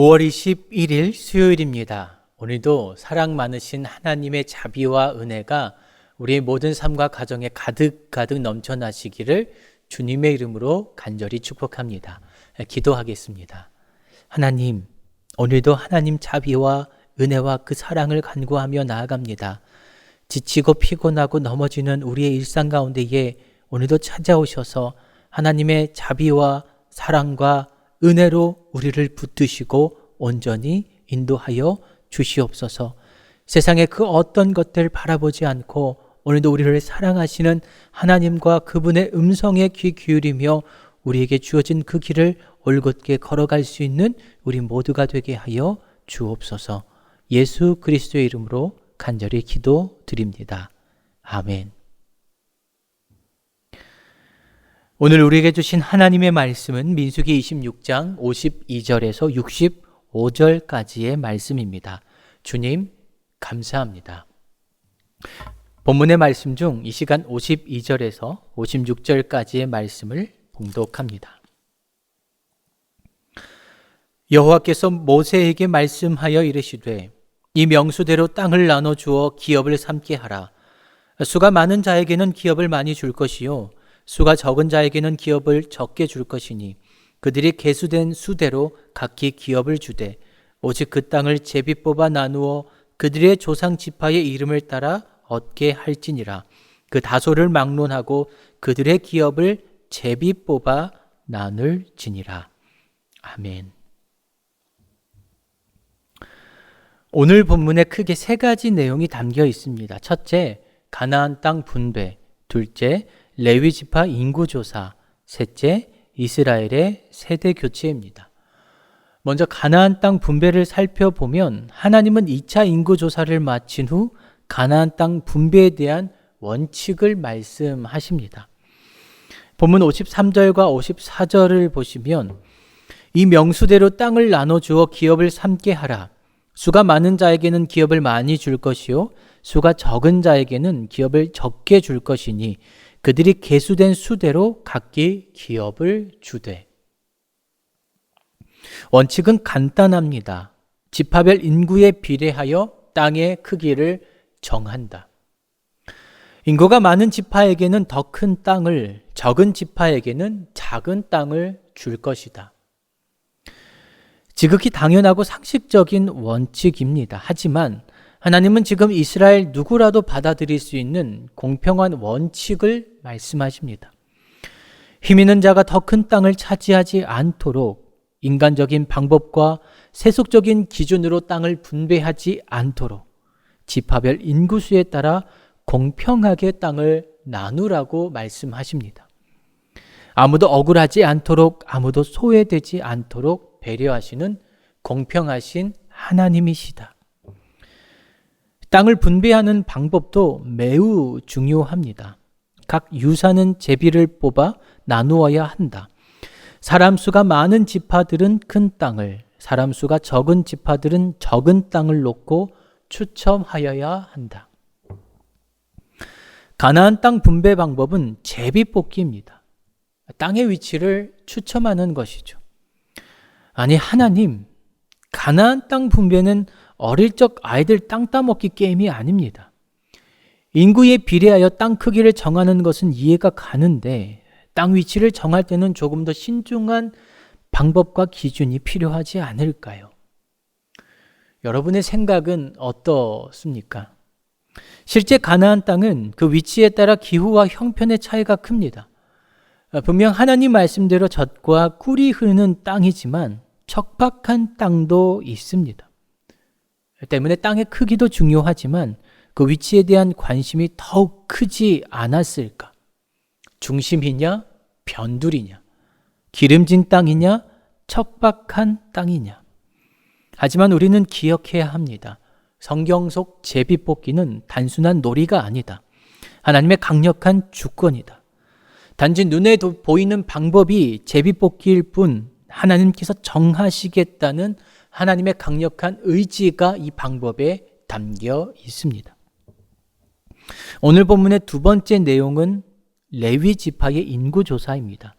5월 21일 수요일입니다. 오늘도 사랑 많으신 하나님의 자비와 은혜가 우리의 모든 삶과 가정에 가득 가득 넘쳐나시기를 주님의 이름으로 간절히 축복합니다. 기도하겠습니다. 하나님, 오늘도 하나님 자비와 은혜와 그 사랑을 간구하며 나아갑니다. 지치고 피곤하고 넘어지는 우리의 일상 가운데에 오늘도 찾아오셔서 하나님의 자비와 사랑과 은혜로 우리를 붙드시고 온전히 인도하여 주시옵소서. 세상의 그 어떤 것들 바라보지 않고 오늘도 우리를 사랑하시는 하나님과 그분의 음성에 귀 기울이며 우리에게 주어진 그 길을 올곧게 걸어갈 수 있는 우리 모두가 되게 하여 주옵소서. 예수 그리스도의 이름으로 간절히 기도드립니다. 아멘. 오늘 우리에게 주신 하나님의 말씀은 민수기 26장 52절에서 65절까지의 말씀입니다. 주님, 감사합니다. 본문의 말씀 중 이 시간 52절에서 56절까지의 말씀을 봉독합니다. 여호와께서 모세에게 말씀하여 이르시되 이 명수대로 땅을 나눠 주어 기업을 삼게 하라. 수가 많은 자에게는 기업을 많이 줄 것이요 수가 적은 자에게는 기업을 적게 줄 것이니 그들이 개수된 수대로 각기 기업을 주되 오직 그 땅을 제비 뽑아 나누어 그들의 조상 지파의 이름을 따라 얻게 할지니라 그 다소를 막론하고 그들의 기업을 제비 뽑아 나눌지니라 아멘. 오늘 본문에 크게 세 가지 내용이 담겨 있습니다. 첫째, 가나안 땅 분배. 둘째, 레위 지파 인구 조사, 셋째 이스라엘의 세대 교체입니다. 먼저 가나안 땅 분배를 살펴보면 하나님은 2차 인구 조사를 마친 후 가나안 땅 분배에 대한 원칙을 말씀하십니다. 본문 53절과 54절을 보시면 이 명수대로 땅을 나눠 주어 기업을 삼게 하라. 수가 많은 자에게는 기업을 많이 줄 것이요 수가 적은 자에게는 기업을 적게 줄 것이니 그들이 개수된 수대로 각기 기업을 주되. 원칙은 간단합니다. 지파별 인구에 비례하여 땅의 크기를 정한다. 인구가 많은 지파에게는 더 큰 땅을, 적은 지파에게는 작은 땅을 줄 것이다. 지극히 당연하고 상식적인 원칙입니다. 하지만 하나님은 지금 이스라엘 누구라도 받아들일 수 있는 공평한 원칙을 말씀하십니다. 힘 있는 자가 더 큰 땅을 차지하지 않도록 인간적인 방법과 세속적인 기준으로 땅을 분배하지 않도록 지파별 인구수에 따라 공평하게 땅을 나누라고 말씀하십니다. 아무도 억울하지 않도록 아무도 소외되지 않도록 배려하시는 공평하신 하나님이시다. 땅을 분배하는 방법도 매우 중요합니다. 각 유사는 제비를 뽑아 나누어야 한다. 사람 수가 많은 지파들은 큰 땅을, 사람 수가 적은 지파들은 적은 땅을 놓고 추첨하여야 한다. 가나안 땅 분배 방법은 제비 뽑기입니다. 땅의 위치를 추첨하는 것이죠. 아니 하나님, 가나안 땅 분배는 어릴 적 아이들 땅 따먹기 게임이 아닙니다. 인구에 비례하여 땅 크기를 정하는 것은 이해가 가는데 땅 위치를 정할 때는 조금 더 신중한 방법과 기준이 필요하지 않을까요? 여러분의 생각은 어떻습니까? 실제 가나안 땅은 그 위치에 따라 기후와 형편의 차이가 큽니다. 분명 하나님 말씀대로 젖과 꿀이 흐르는 땅이지만 척박한 땅도 있습니다. 때문에 땅의 크기도 중요하지만 그 위치에 대한 관심이 더욱 크지 않았을까? 중심이냐, 변두리냐, 기름진 땅이냐, 척박한 땅이냐. 하지만 우리는 기억해야 합니다. 성경 속 제비 뽑기는 단순한 놀이가 아니다. 하나님의 강력한 주권이다. 단지 눈에 보이는 방법이 제비 뽑기일 뿐 하나님께서 정하시겠다는 하나님의 강력한 의지가 이 방법에 담겨 있습니다. 오늘 본문의 두 번째 내용은 레위 지파의 인구 조사입니다.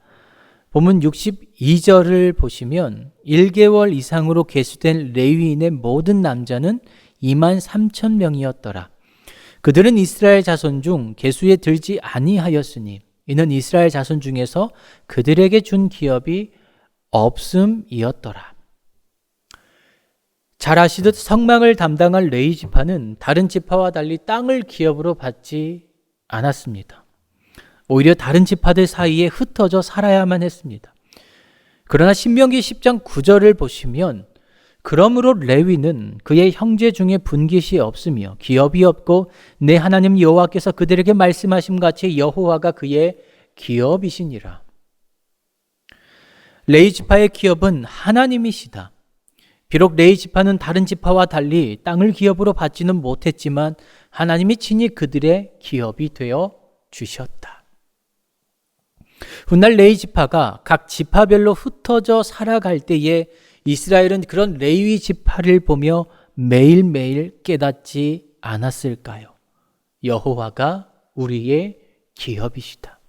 본문 62절을 보시면 1개월 이상으로 계수된 레위인의 모든 남자는 2만 3천 명이었더라. 그들은 이스라엘 자손 중 계수에 들지 아니하였으니 이는 이스라엘 자손 중에서 그들에게 준 기업이 없음이었더라. 잘 아시듯 성망을 담당할 레이 지파는 다른 지파와 달리 땅을 기업으로 받지 않았습니다. 오히려 다른 지파들 사이에 흩어져 살아야만 했습니다. 그러나 신명기 10장 9절을 보시면 그러므로 레위는 그의 형제 중에 분깃이 없으며 기업이 없고 내 하나님 여호와께서 그들에게 말씀하신 같이 여호와가 그의 기업이시니라. 레이 지파의 기업은 하나님이시다. 비록 레이 지파는 다른 지파와 달리 땅을 기업으로 받지는 못했지만 하나님이 친히 그들의 기업이 되어 주셨다. 훗날 레이 지파가 각 지파별로 흩어져 살아갈 때에 이스라엘은 그런 레위 지파를 보며 매일매일 깨닫지 않았을까요? 여호와가 우리의 기업이시다.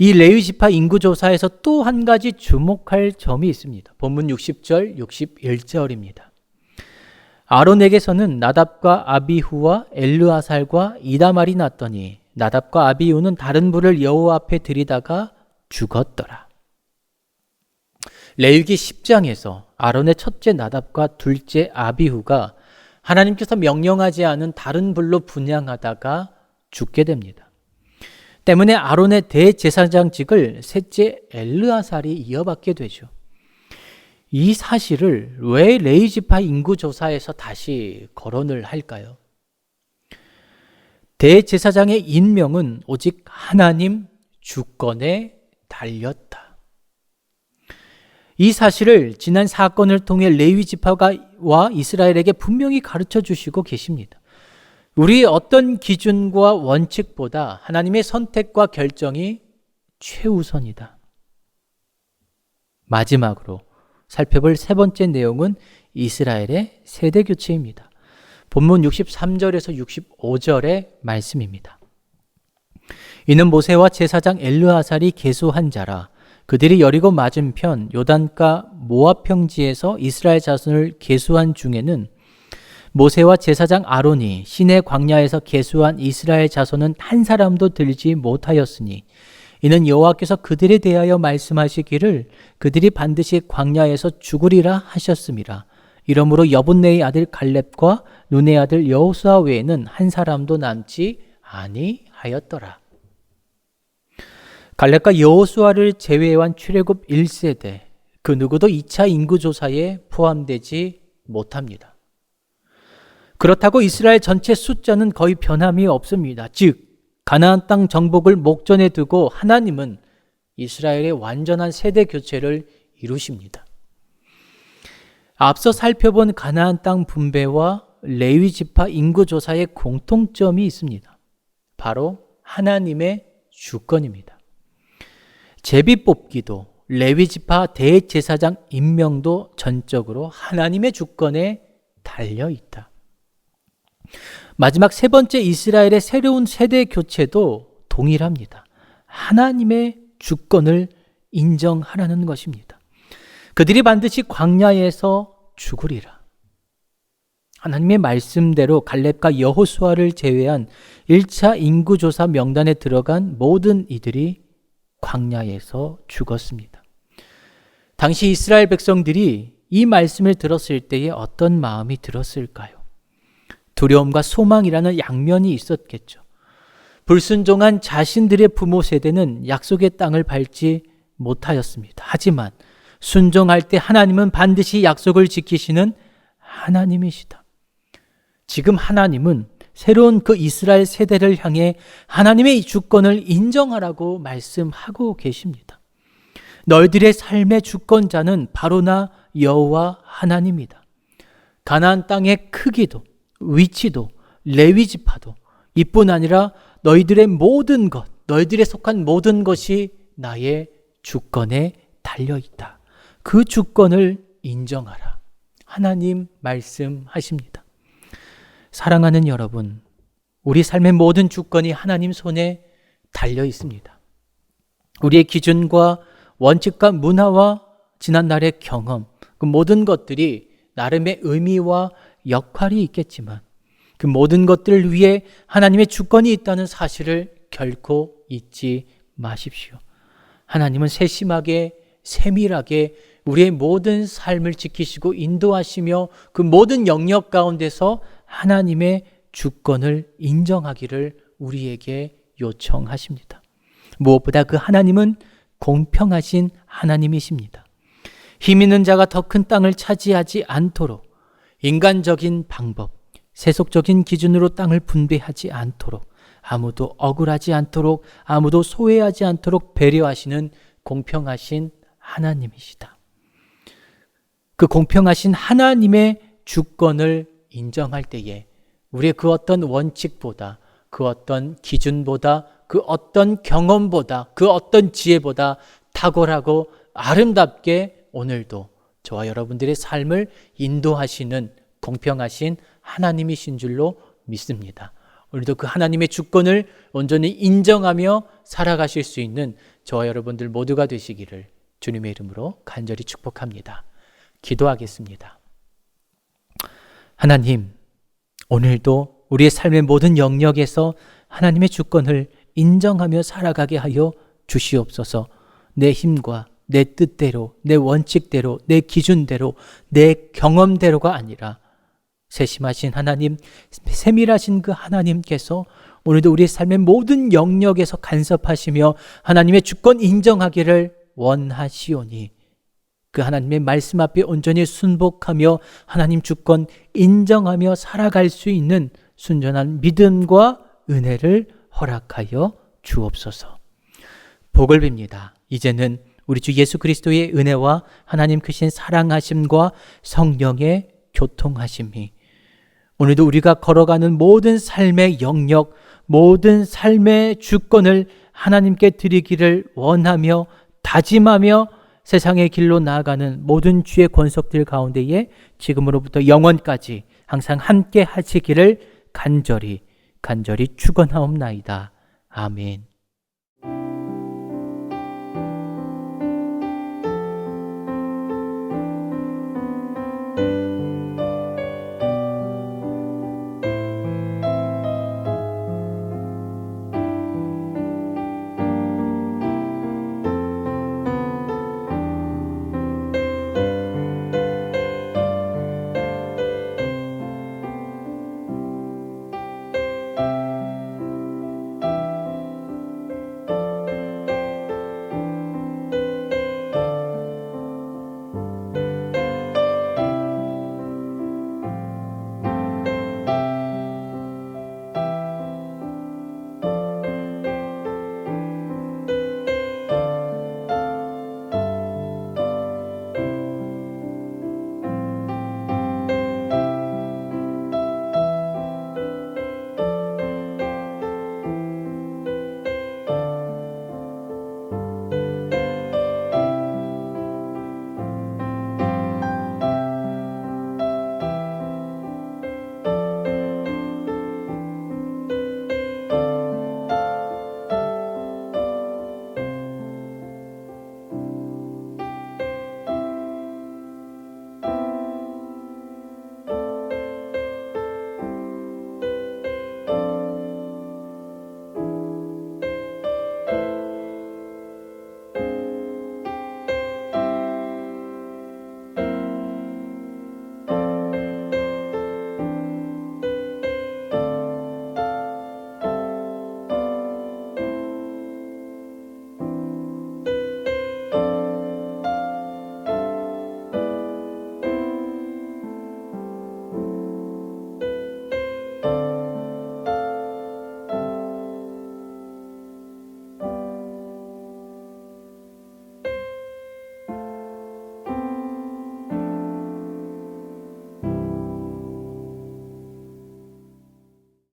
이 레위 지파 인구 조사에서 또 한 가지 주목할 점이 있습니다. 본문 60절, 61절입니다. 아론에게서는 나답과 아비후와 엘르아살과 이다말이 났더니 나답과 아비후는 다른 불을 여호와 앞에 들이다가 죽었더라. 레위기 10장에서 아론의 첫째 나답과 둘째 아비후가 하나님께서 명령하지 않은 다른 불로 분양하다가 죽게 됩니다. 때문에 아론의 대제사장직을 셋째 엘르아살이 이어받게 되죠. 이 사실을 왜 레이지파 인구 조사에서 다시 거론을 할까요? 대제사장의 인명은 오직 하나님 주권에 달렸다. 이 사실을 지난 사건을 통해 레위 지파와 이스라엘에게 분명히 가르쳐 주시고 계십니다. 우리 어떤 기준과 원칙보다 하나님의 선택과 결정이 최우선이다. 마지막으로 살펴볼 세 번째 내용은 이스라엘의 세대 교체입니다. 본문 63절에서 65절의 말씀입니다. 이는 모세와 제사장 엘르아살이 계수한 자라 그들이 여리고 맞은편 요단가 모압 평지에서 이스라엘 자손을 계수한 중에는 모세와 제사장 아론이 시내 광야에서 계수한 이스라엘 자손은 한 사람도 들지 못하였으니 이는 여호와께서 그들에 대하여 말씀하시기를 그들이 반드시 광야에서 죽으리라 하셨습니다. 이러므로 여분네의 아들 갈렙과 눈의 아들 여호수아 외에는 한 사람도 남지 아니하였더라. 갈렙과 여호수아를 제외한 출애굽 1세대 그 누구도 2차 인구 조사에 포함되지 못합니다. 그렇다고 이스라엘 전체 숫자는 거의 변함이 없습니다. 즉 가나안 땅 정복을 목전에 두고 하나님은 이스라엘의 완전한 세대 교체를 이루십니다. 앞서 살펴본 가나안 땅 분배와 레위 지파 인구 조사의 공통점이 있습니다. 바로 하나님의 주권입니다. 제비 뽑기도 레위 지파 대제사장 임명도 전적으로 하나님의 주권에 달려 있다. 마지막 세 번째 이스라엘의 새로운 세대 교체도 동일합니다. 하나님의 주권을 인정하라는 것입니다. 그들이 반드시 광야에서 죽으리라. 하나님의 말씀대로 갈렙과 여호수아를 제외한 1차 인구조사 명단에 들어간 모든 이들이 광야에서 죽었습니다. 당시 이스라엘 백성들이 이 말씀을 들었을 때에 어떤 마음이 들었을까요? 두려움과 소망이라는 양면이 있었겠죠. 불순종한 자신들의 부모 세대는 약속의 땅을 밟지 못하였습니다. 하지만 순종할 때 하나님은 반드시 약속을 지키시는 하나님이시다. 지금 하나님은 새로운 그 이스라엘 세대를 향해 하나님의 주권을 인정하라고 말씀하고 계십니다. 너희들의 삶의 주권자는 바로 나 여호와 하나님이다. 가나안 땅의 크기도 위치도 레위 지파도 이뿐 아니라 너희들의 모든 것, 너희들의 속한 모든 것이 나의 주권에 달려 있다. 그 주권을 인정하라. 하나님 말씀하십니다. 사랑하는 여러분, 우리 삶의 모든 주권이 하나님 손에 달려 있습니다. 우리의 기준과 원칙과 문화와 지난날의 경험, 그 모든 것들이 나름의 의미와 역할이 있겠지만 그 모든 것들을 위해 하나님의 주권이 있다는 사실을 결코 잊지 마십시오. 하나님은 세심하게, 세밀하게 우리의 모든 삶을 지키시고 인도하시며 그 모든 영역 가운데서 하나님의 주권을 인정하기를 우리에게 요청하십니다. 무엇보다 그 하나님은 공평하신 하나님이십니다. 힘 있는 자가 더 큰 땅을 차지하지 않도록 인간적인 방법, 세속적인 기준으로 땅을 분배하지 않도록 아무도 억울하지 않도록 아무도 소외하지 않도록 배려하시는 공평하신 하나님이시다. 그 공평하신 하나님의 주권을 인정할 때에 우리의 그 어떤 원칙보다 그 어떤 기준보다 그 어떤 경험보다 그 어떤 지혜보다 탁월하고 아름답게 오늘도 저와 여러분들의 삶을 인도하시는 공평하신 하나님이신 줄로 믿습니다. 오늘도 그 하나님의 주권을 온전히 인정하며 살아가실 수 있는 저와 여러분들 모두가 되시기를 주님의 이름으로 간절히 축복합니다. 기도하겠습니다. 하나님, 오늘도 우리의 삶의 모든 영역에서 하나님의 주권을 인정하며 살아가게 하여 주시옵소서 내 힘과 내 뜻대로, 내 원칙대로, 내 기준대로, 내 경험대로가 아니라 세심하신 하나님, 세밀하신 그 하나님께서 오늘도 우리의 삶의 모든 영역에서 간섭하시며 하나님의 주권 인정하기를 원하시오니 그 하나님의 말씀 앞에 온전히 순복하며 하나님 주권 인정하며 살아갈 수 있는 순전한 믿음과 은혜를 허락하여 주옵소서. 복을 빕니다. 이제는 우리 주 예수 그리스도의 은혜와 하나님 크신 사랑하심과 성령의 교통하심이 오늘도 우리가 걸어가는 모든 삶의 영역, 모든 삶의 주권을 하나님께 드리기를 원하며 다짐하며 세상의 길로 나아가는 모든 주의 권속들 가운데에 지금으로부터 영원까지 항상 함께 하시기를 간절히 간절히 축원하옵나이다. 아멘.